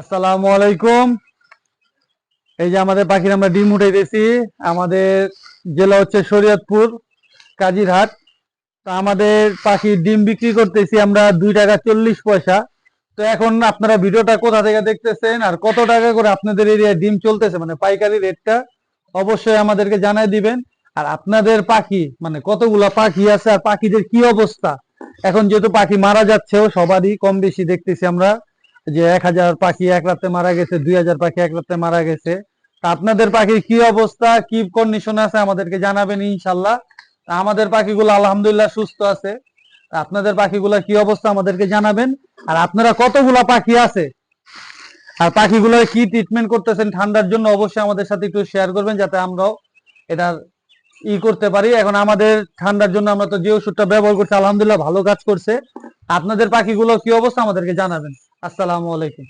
আসসালামু আলাইকুম। এই যে আমাদের পাখির আমরা ডিম উঠাইতেছি। আমাদের জেলা হচ্ছে শরীয়তপুর, কাজিরহাট। তো আমাদের পাখির ডিম বিক্রি করতেছি আমরা দুই টাকা চল্লিশ পয়সা। তো এখন আপনারা ভিডিওটা কোথা থেকে দেখতেছেন আর কত টাকা করে আপনাদের এরিয়ায় ডিম চলতেছে মানে পাইকারি রেটটা অবশ্যই আমাদেরকে জানাই দিবেন। আর আপনাদের পাখি মানে কতগুলা পাখি আছে আর পাখিদের কি অবস্থা? এখন যেহেতু পাখি মারা যাচ্ছেও সবারই কম বেশি দেখতেছি আমরা। যে এক হাজার পাখি এক রাতে মারা গেছে, দুই হাজার পাখি এক রাতে মারা গেছে। তা আপনাদের পাখির কি অবস্থা, কি কন্ডিশন আছে আমাদেরকে জানাবেন ইনশাল্লাহ। আমাদের পাখিগুলো আলহামদুলিল্লাহ সুস্থ আছে। আপনাদের পাখিগুলা কি অবস্থা আমাদেরকে জানাবেন। আর আপনারা কতগুলা পাখি আছে? আর পাখিগুলোর কি ট্রিটমেন্ট করতেছেন ঠান্ডার জন্য অবশ্যই আমাদের সাথে একটু শেয়ার করবেন, যাতে আমরাও এটার ই করতে পারি। এখন আমাদের ঠান্ডার জন্য আমরা তো যে ওষুধটা ব্যবহার করছি, আলহামদুলিল্লাহ ভালো কাজ করছে। আপনাদের পাখিগুলো কি অবস্থা আমাদেরকে জানাবেন। আসসালামু আলাইকুম।